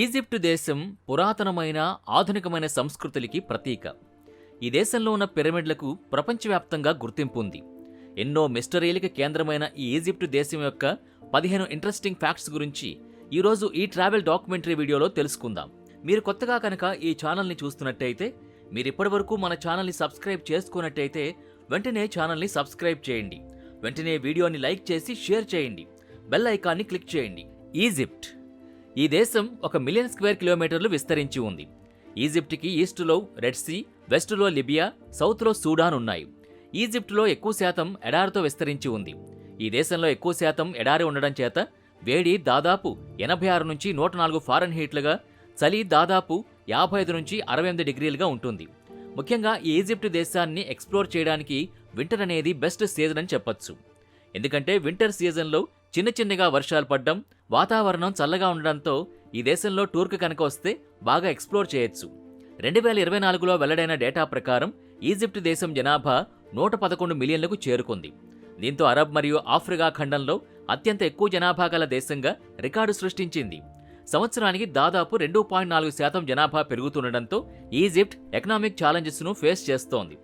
Egypt దేశం పురాతనమైన ఆధునికమైన సంస్కృతులకి ప్రతీక. ఈ దేశంలో ఉన్న పిరమిడ్లకు ప్రపంచవ్యాప్తంగా గుర్తింపు ఉంది. ఎన్నో మిస్టరీలకి కేంద్రమైన ఈ ఈజిప్టు దేశం యొక్క పదిహేను ఇంట్రెస్టింగ్ ఫ్యాక్ట్స్ గురించి ఈరోజు ఈ ట్రావెల్ డాక్యుమెంటరీ వీడియోలో తెలుసుకుందాం. మీరు కొత్తగా కనుక ఈ ఛానల్ని చూస్తున్నట్టయితే మీరు ఇప్పటివరకు మన ఛానల్ని సబ్స్క్రైబ్ చేసుకున్నట్టయితే వెంటనే ఛానల్ని సబ్స్క్రైబ్ చేయండి. వెంటనే వీడియోని లైక్ చేసి షేర్ చేయండి. బెల్ ఐకాన్ని క్లిక్ చేయండి. ఈజిప్ట్. ఈ దేశం ఒక మిలియన్ స్క్వేర్ కిలోమీటర్లు విస్తరించి ఉంది. ఈజిప్ట్కి ఈస్టులో రెడ్ సీ వెస్టులో లిబియా సౌత్లో సూడాన్ ఉన్నాయి. ఈజిప్టులో ఎక్కువ శాతం ఎడారితో విస్తరించి ఉంది. ఈ దేశంలో ఎక్కువ శాతం ఎడారి ఉండడం చేత వేడి దాదాపు ఎనభై ఆరు నుంచి నూట నాలుగు ఫారెన్ హీట్లుగా చలి దాదాపు యాభై ఐదు నుంచి అరవై ఎనిమిది డిగ్రీలుగా ఉంటుంది. ముఖ్యంగా ఈ ఈజిప్ట్ దేశాన్ని ఎక్స్ప్లోర్ చేయడానికి వింటర్ అనేది బెస్ట్ సీజన్ అని చెప్పొచ్చు. ఎందుకంటే వింటర్ సీజన్లో చిన్న చిన్నగా వర్షాలు పడడం వాతావరణం చల్లగా ఉండడంతో ఈ దేశంలో టూర్కు కనుక వస్తే బాగా ఎక్స్ప్లోర్ చేయొచ్చు. రెండు వేల ఇరవై నాలుగులో వెల్లడైన డేటా ప్రకారం ఈజిప్ట్ దేశం జనాభా నూట పదకొండు మిలియన్లకు చేరుకుంది. దీంతో అరబ్ మరియు ఆఫ్రికా ఖండంలో అత్యంత ఎక్కువ జనాభా గల దేశంగా రికార్డు సృష్టించింది. సంవత్సరానికి దాదాపు రెండు పాయింట్ నాలుగు శాతం జనాభా పెరుగుతుండటంతో ఈజిప్ట్ ఎకనామిక్ ఛాలెంజెస్ను ఫేస్ చేస్తోంది.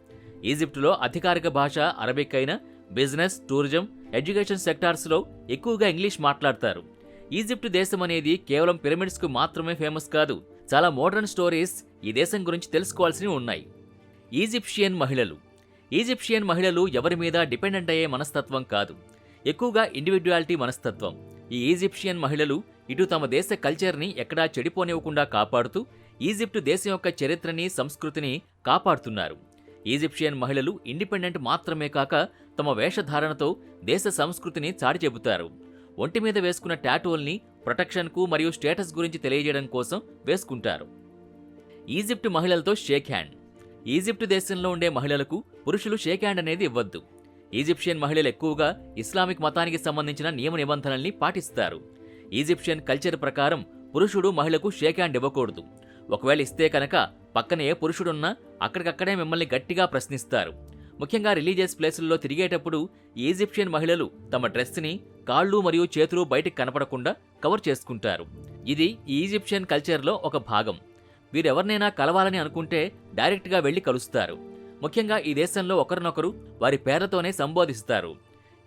ఈజిప్టులో అధికారిక భాష అరబిక్ అయిన బిజినెస్ టూరిజం ఎడ్యుకేషన్ సెక్టార్స్లో ఎక్కువగా ఇంగ్లీష్ మాట్లాడతారు. ఈజిప్ట్ దేశం అనేది కేవలం పిరమిడ్స్కు మాత్రమే ఫేమస్ కాదు చాలా మోడర్న్ స్టోరీస్ ఈ దేశం గురించి తెలుసుకోవాల్సినవి ఉన్నాయి. ఈజిప్షియన్ మహిళలు. ఈజిప్షియన్ మహిళలు ఎవరి మీద డిపెండెంట్ అయ్యే మనస్తత్వం కాదు ఎక్కువగా ఇండివిడ్యువాలిటీ మనస్తత్వం. ఈ ఈజిప్షియన్ మహిళలు ఇటు తమ దేశ కల్చర్ని ఎక్కడా చెడిపోనివ్వకుండా కాపాడుతూ ఈజిప్టు దేశం యొక్క చరిత్రని సంస్కృతిని కాపాడుతున్నారు. ఈజిప్షియన్ మహిళలు ఇండిపెండెంట్ మాత్రమే కాక తమ వేషధారణతో దేశ సంస్కృతిని చాటి చెబుతారు ఒంటి మీద వేసుకున్న ట్యాటూల్ని ప్రొటెక్షన్కు మరియు స్టేటస్ గురించి తెలియజేయడం కోసం వేసుకుంటారు. ఈజిప్ట్ మహిళలతో షేక్ హ్యాండ్. ఈజిప్ట్ దేశంలో ఉండే మహిళలకు పురుషులు షేక్ హ్యాండ్ అనేది ఇవ్వద్దు. ఈజిప్షియన్ మహిళలు ఎక్కువగా ఇస్లామిక్ మతానికి సంబంధించిన నియమ నిబంధనల్ని పాటిస్తారు. ఈజిప్షియన్ కల్చర్ ప్రకారం పురుషుడు మహిళకు షేక్ హ్యాండ్ ఇవ్వకూడదు. ఒకవేళ ఇస్తే కనుక పక్కనే పురుషుడున్నా అక్కడికక్కడే మిమ్మల్ని గట్టిగా ప్రశ్నిస్తారు. ముఖ్యంగా రిలీజియస్ ప్లేసుల్లో తిరిగేటప్పుడు ఈజిప్షియన్ మహిళలు తమ డ్రెస్ని కాళ్ళు మరియు చేతులు బయటికి కనపడకుండా కవర్ చేసుకుంటారు. ఇది ఈజిప్షియన్ కల్చర్లో ఒక భాగం. వీరెవరినైనా కలవాలని అనుకుంటే డైరెక్ట్గా వెళ్ళి కలుస్తారు. ముఖ్యంగా ఈ దేశంలో ఒకరినొకరు వారి పేర్లతోనే సంబోధిస్తారు.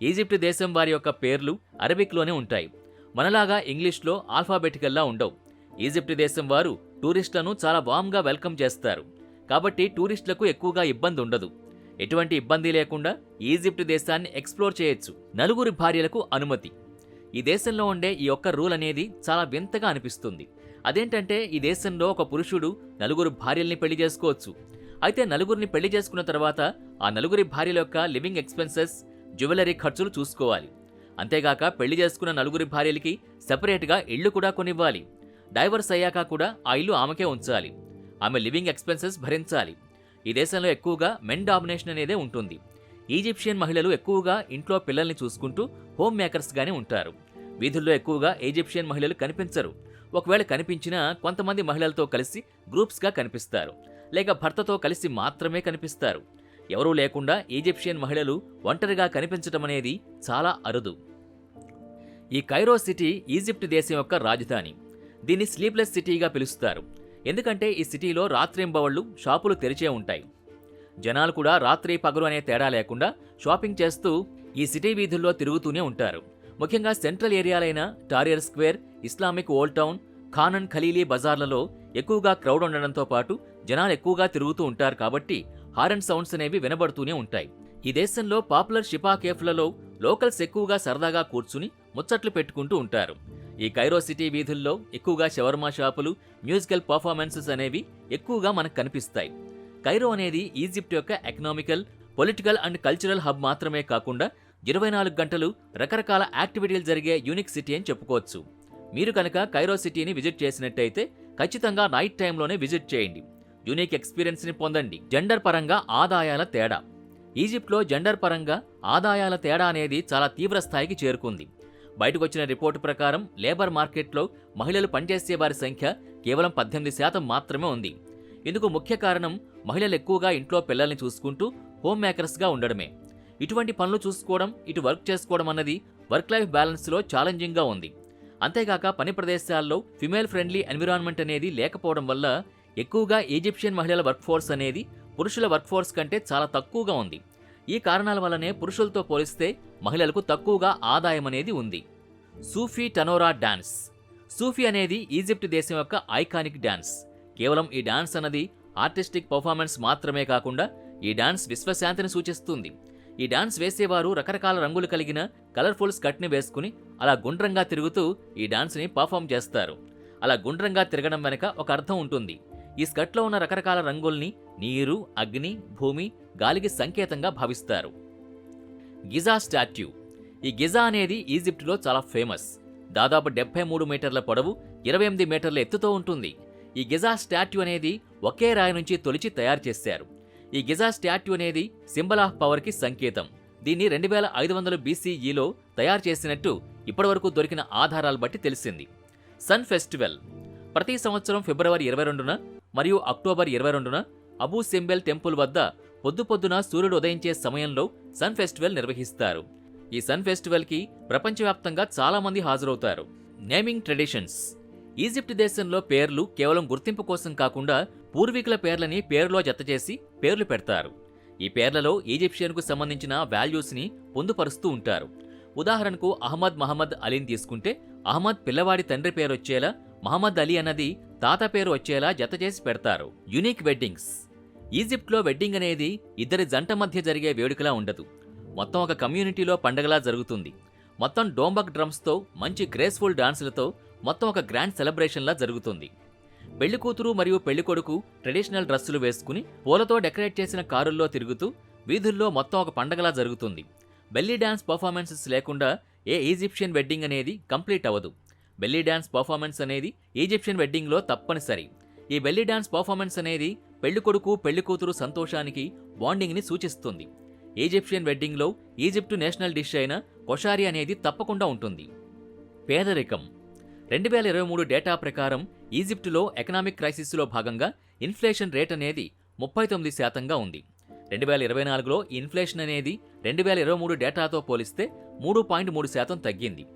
ఈజిప్ట్ దేశం వారి యొక్క పేర్లు అరబిక్లోనే ఉంటాయి. మనలాగా ఇంగ్లీష్లో ఆల్ఫాబెటికల్లా ఉండవు. ఈజిప్ట్ దేశం వారు టూరిస్టులను చాలా వామ్గా వెల్కమ్ చేస్తారు. కాబట్టి టూరిస్టులకు ఎక్కువగా ఇబ్బంది ఉండదు ఎటువంటి ఇబ్బంది లేకుండా ఈజిప్ట్ దేశాన్ని ఎక్స్ప్లోర్ చేయొచ్చు. నలుగురి భార్యలకు అనుమతి. ఈ దేశంలో ఉండే ఈ ఒక్క రూల్ అనేది చాలా వింతగా అనిపిస్తుంది. అదేంటంటే ఈ దేశంలో ఒక పురుషుడు నలుగురు భార్యల్ని పెళ్ళి చేసుకోవచ్చు. అయితే నలుగురిని పెళ్ళి చేసుకున్న తర్వాత ఆ నలుగురి భార్యల యొక్క లివింగ్ ఎక్స్పెన్సెస్ జ్యువెలరీ ఖర్చులు చూసుకోవాలి. అంతేగాక పెళ్ళి చేసుకున్న నలుగురి భార్యలకి సెపరేట్గా ఇళ్ళు కూడా కొనివ్వాలి. డైవర్స్ అయ్యాక కూడా ఆ ఇల్లు ఆమెకే ఉంచాలి. ఆమె లివింగ్ ఎక్స్పెన్సెస్ భరించాలి. ఈ దేశంలో ఎక్కువగా మెన్ డామినేషన్ అనేదే ఉంటుంది. ఈజిప్షియన్ మహిళలు ఎక్కువగా ఇంట్లో పిల్లల్ని చూసుకుంటూ హోమ్ మేకర్స్గానే ఉంటారు. వీధుల్లో ఎక్కువగా ఈజిప్షియన్ మహిళలు కనిపించరు. ఒకవేళ కనిపించినా కొంతమంది మహిళలతో కలిసి గ్రూప్స్గా కనిపిస్తారు. లేక భర్తతో కలిసి మాత్రమే కనిపిస్తారు. ఎవరూ లేకుండా ఈజిప్షియన్ మహిళలు ఒంటరిగా కనిపించడం అనేది చాలా అరుదు. ఈ కైరో సిటీ ఈజిప్ట్ దేశం యొక్క రాజధాని. దీన్ని స్లీప్లెస్ సిటీగా పిలుస్తారు. ఎందుకంటే ఈ సిటీలో రాత్రింబవళ్ళు షాపులు తెరిచే ఉంటాయి. జనాలు కూడా రాత్రి పగలు అనే తేడా లేకుండా షాపింగ్ చేస్తూ ఈ సిటీ వీధుల్లో తిరుగుతూనే ఉంటారు. ముఖ్యంగా central ఏరియాలైన Tahrir square Islamic old town Khan Khalili బజార్లలో ఎక్కువగా క్రౌడ్ ఉండడంతో పాటు జనాలు ఎక్కువగా తిరుగుతూ ఉంటారు కాబట్టి హారన్ సౌండ్స్ అనేవి వినబడుతూనే ఉంటాయి. ఈ దేశంలో పాపులర్ షిపా కేఫ్లలో లోకల్స్ ఎక్కువగా సరదాగా కూర్చుని ముచ్చట్లు పెట్టుకుంటూ ఉంటారు. ఈ కైరో సిటీ వీధుల్లో ఎక్కువగా షవర్మా షాపులు మ్యూజికల్ పర్ఫార్మెన్సెస్ అనేవి ఎక్కువగా మనకు కనిపిస్తాయి. కైరో అనేది ఈజిప్ట్ యొక్క economical political and cultural hub మాత్రమే కాకుండా ఇరవై నాలుగు గంటలు రకరకాల యాక్టివిటీలు జరిగే యూనిక్ సిటీ అని చెప్పుకోవచ్చు. మీరు కనుక కైరో సిటీని విజిట్ చేసినట్టయితే ఖచ్చితంగా నైట్ టైంలోనే విజిట్ చేయండి. యూనిక్ ఎక్స్పీరియన్స్ని పొందండి. జెండర్ పరంగా ఆదాయాల తేడా. ఈజిప్ట్లో జెండర్ పరంగా ఆదాయాల తేడా అనేది చాలా తీవ్ర స్థాయికి చేరుకుంది. బయటకు వచ్చిన రిపోర్టు ప్రకారం లేబర్ మార్కెట్లో మహిళలు పనిచేసే వారి సంఖ్య కేవలం పద్దెనిమిది శాతం మాత్రమే ఉంది. ఇందుకు ముఖ్య కారణం మహిళలు ఎక్కువగా ఇంట్లో పిల్లల్ని చూసుకుంటూ హోమ్ మేకర్స్గా ఉండడమే. ఇటువంటి పనులు చూసుకోవడం ఇటు వర్క్ చేసుకోవడం అన్నది వర్క్ లైఫ్ బ్యాలెన్స్లో ఛాలెంజింగ్గా ఉంది. అంతేకాక పని ప్రదేశాల్లో ఫిమేల్ ఫ్రెండ్లీ ఎన్విరాన్మెంట్ అనేది లేకపోవడం వల్ల ఎక్కువగా ఈజిప్షియన్ మహిళల వర్క్ ఫోర్స్ అనేది పురుషుల వర్క్ ఫోర్స్ కంటే చాలా తక్కువగా ఉంది. ఈ కారణాల వల్లనే పురుషులతో పోలిస్తే మహిళలకు తక్కువగా ఆదాయం అనేది ఉంది. సూఫీ టనోరా డాన్స్. సూఫీ అనేది ఈజిప్ట్ దేశం యొక్క ఐకానిక్ డాన్స్. కేవలం ఈ డాన్స్ అన్నది ఆర్టిస్టిక్ పర్ఫార్మెన్స్ మాత్రమే కాకుండా ఈ డాన్స్ విశ్వశాంతిని సూచిస్తుంది. ఈ డాన్స్ వేసేవారు రకరకాల రంగులు కలిగిన కలర్ఫుల్ స్కర్ట్ని వేసుకుని అలా గుండ్రంగా తిరుగుతూ ఈ డాన్స్ని పర్ఫామ్ చేస్తారు. అలా గుండ్రంగా తిరగడం వెనక ఒక అర్థం ఉంటుంది. ఈ స్కర్ట్లో ఉన్న రకరకాల రంగుల్ని నీరు అగ్ని భూమి గాలికి సంకేతంగా భావిస్తారు. Giza statue. ఈ గిజా అనేది ఈజిప్టులో చాలా ఫేమస్. దాదాపు డెబ్బై మూడు మీటర్ల పొడవు ఇరవై ఎనిమిది మీటర్ల ఎత్తుతో ఉంటుంది. ఈ గిజా స్టాట్యూ అనేది ఒకే రాయి నుంచి తొలిచి తయారు చేశారు. ఈ గిజా స్టాట్యూ అనేది సింబల్ ఆఫ్ పవర్కి సంకేతం. దీన్ని రెండు వేల ఐదు వందల బీసీఈలో తయారు చేసినట్టు ఇప్పటివరకు దొరికిన ఆధారాలు బట్టి తెలిసింది. Sun festival. ప్రతి సంవత్సరం ఫిబ్రవరి ఇరవై రెండున మరియు అక్టోబర్ ఇరవై రెండున అబూ సింబెల్ టెంపుల్ వద్ద పొద్దు పొద్దున సూర్యుడు ఉదయించే సమయంలో సన్ ఫెస్టివల్ నిర్వహిస్తారు. ఈ సన్ ఫెస్టివల్కి ప్రపంచవ్యాప్తంగా చాలా మంది హాజరవుతారు. Naming traditions. ఈజిప్ట్ దేశంలో పేర్లు కేవలం గుర్తింపు కోసం కాకుండా పూర్వీకుల పేర్లని పేరులో జతచేసి పేర్లు పెడతారు. ఈ పేర్లలో ఈజిప్షియన్కు సంబంధించిన వాల్యూస్ని పొందుపరుస్తూ ఉంటారు. ఉదాహరణకు అహ్మద్ మహమ్మద్ అలీని తీసుకుంటే అహ్మద్ పిల్లవాడి తండ్రి పేరు వచ్చేలా మహమ్మద్ అలీ అన్నది తాత పేరు వచ్చేలా జతచేసి పెడతారు. Unique weddings. ఈజిప్ట్లో వెడ్డింగ్ అనేది ఇద్దరి జంట మధ్య జరిగే వేడుకలా ఉండదు. మొత్తం ఒక కమ్యూనిటీలో పండగలా జరుగుతుంది. మొత్తం డోంబక్ డ్రమ్స్తో మంచి గ్రేస్ఫుల్ డాన్సులతో మొత్తం ఒక గ్రాండ్ సెలబ్రేషన్లా జరుగుతుంది. పెళ్ళి కూతురు మరియు పెళ్ళి కొడుకు ట్రెడిషనల్ డ్రెస్సులు వేసుకుని పూలతో డెకరేట్ చేసిన కారుల్లో తిరుగుతూ వీధుల్లో మొత్తం ఒక పండగలా జరుగుతుంది. బెల్లీ డ్యాన్స్ పర్ఫార్మెన్సెస్ లేకుండా ఏ ఈజిప్షియన్ వెడ్డింగ్ అనేది కంప్లీట్ అవ్వదు. బెల్లీ డ్యాన్స్ పర్ఫార్మెన్స్ అనేది ఈజిప్షియన్ వెడ్డింగ్లో తప్పనిసరి. ఈ బెల్లీ డ్యాన్స్ పర్ఫార్మెన్స్ అనేది పెళ్ళికొడుకు పెళ్ళికూతురు సంతోషానికి బాండింగ్ని సూచిస్తుంది. ఈజిప్షియన్ వెడ్డింగ్లో ఈజిప్టు నేషనల్ డిష్ అయిన కొషారి అనేది తప్పకుండా ఉంటుంది. పేదరికం. రెండు వేల ఇరవై మూడు డేటా ప్రకారం ఈజిప్టులో ఎకనామిక్ క్రైసిస్లో భాగంగా ఇన్ఫ్లేషన్ రేట్ అనేది ముప్పై తొమ్మిది శాతంగా ఉంది. రెండు వేల ఇరవై నాలుగులో ఇన్ఫ్లేషన్ అనేది రెండు వేల ఇరవై మూడు డేటాతో పోలిస్తే మూడు పాయింట్ మూడు శాతం తగ్గింది.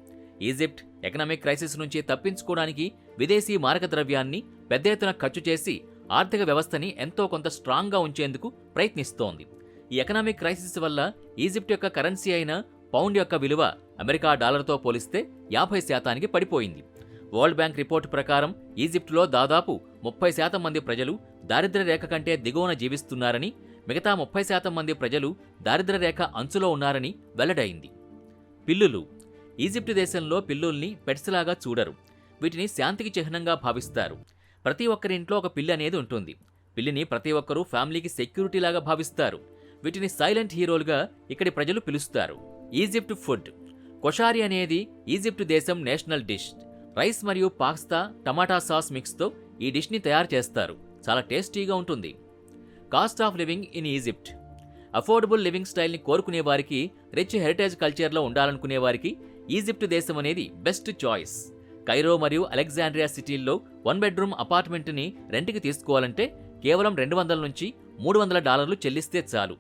ఈజిప్ట్ ఎకనామిక్ క్రైసిస్ నుంచి తప్పించుకోవడానికి విదేశీ మారక ద్రవ్యాన్ని పెద్ద ఎత్తున ఖర్చు చేసి ఆర్థిక వ్యవస్థని ఎంతో కొంత స్ట్రాంగ్గా ఉంచేందుకు ప్రయత్నిస్తోంది. ఈ ఎకనామిక్ క్రైసిస్ వల్ల ఈజిప్ట్ యొక్క కరెన్సీ అయిన పౌండ్ యొక్క విలువ అమెరికా డాలర్తో పోలిస్తే యాభై శాతానికి పడిపోయింది. వరల్డ్ బ్యాంక్ రిపోర్టు ప్రకారం ఈజిప్టులో దాదాపు ముప్పై శాతం మంది ప్రజలు దారిద్ర్య రేఖ కంటే దిగువన జీవిస్తున్నారని మిగతా ముప్పై శాతం మంది ప్రజలు దారిద్ర్య రేఖ అంచులో ఉన్నారని వెల్లడైంది. పిల్లులు. ఈజిప్ట్ దేశంలో పిల్లుల్ని పెట్స్లాగా చూడరు. వీటిని శాంతికి చిహ్నంగా భావిస్తారు. ప్రతి ఒక్కరి ఇంట్లో ఒక పిల్లి అనేది ఉంటుంది. పిల్లిని ప్రతి ఒక్కరూ ఫ్యామిలీకి సెక్యూరిటీ లాగా భావిస్తారు. వీటిని సైలెంట్ హీరోలుగా ఇక్కడి ప్రజలు పిలుస్తారు. Egypt food. కొషారి అనేది ఈజిప్ట్ దేశం నేషనల్ డిష్. రైస్ మరియు పాస్తా టమాటా సాస్ మిక్స్తో ఈ డిష్ని తయారు చేస్తారు. చాలా టేస్టీగా ఉంటుంది. Cost of living in Egypt. Affordable living స్టైల్ని కోరుకునే వారికి రిచ్ హెరిటేజ్ కల్చర్లో ఉండాలనుకునే వారికి ఈజిప్ట్ దేశం అనేది బెస్ట్ చాయిస్. కైరో మరియు అలెగ్జాండ్రియా సిటీల్లో వన్ బెడ్రూమ్ అపార్ట్మెంట్ని రెంట్కి తీసుకోవాలంటే కేవలం రెండు వందల నుంచి మూడు వందల డాలర్లు చెల్లిస్తే చాలు.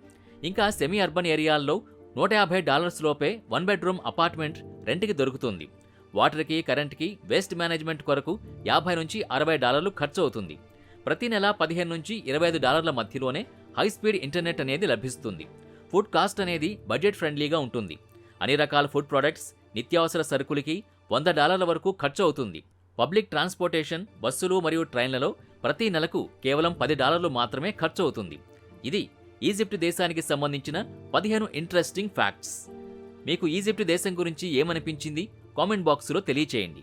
ఇంకా సెమీ అర్బన్ ఏరియాల్లో నూట యాభై డాలర్స్ లోపే వన్ బెడ్రూమ్ అపార్ట్మెంట్ రెంట్కి దొరుకుతుంది. వాటర్కి కరెంట్కి వేస్ట్ మేనేజ్మెంట్ కొరకు యాభై నుంచి అరవై డాలర్లు ఖర్చు అవుతుంది. ప్రతి నెల పదిహేను నుంచి ఇరవై ఐదు డాలర్ల మధ్యలోనే హై స్పీడ్ ఇంటర్నెట్ అనేది లభిస్తుంది. ఫుడ్ కాస్ట్ అనేది బడ్జెట్ ఫ్రెండ్లీగా ఉంటుంది. అన్ని రకాల ఫుడ్ ప్రొడక్ట్స్ నిత్యావసర సరుకులకి వంద డాలర్ల వరకు ఖర్చు అవుతుంది పబ్లిక్ ట్రాన్స్పోర్టేషన్ బస్సులు మరియు ట్రైన్లలో ప్రతి నెలకు కేవలం పది డాలర్లు మాత్రమే ఖర్చు అవుతుంది ఇది ఈజిప్ట్ దేశానికి సంబంధించిన పదిహేను ఇంట్రెస్టింగ్ ఫ్యాక్ట్స్. మీకు ఈజిప్ట్ దేశం గురించి ఏమనిపించింది? కామెంట్ బాక్సులో తెలియచేయండి.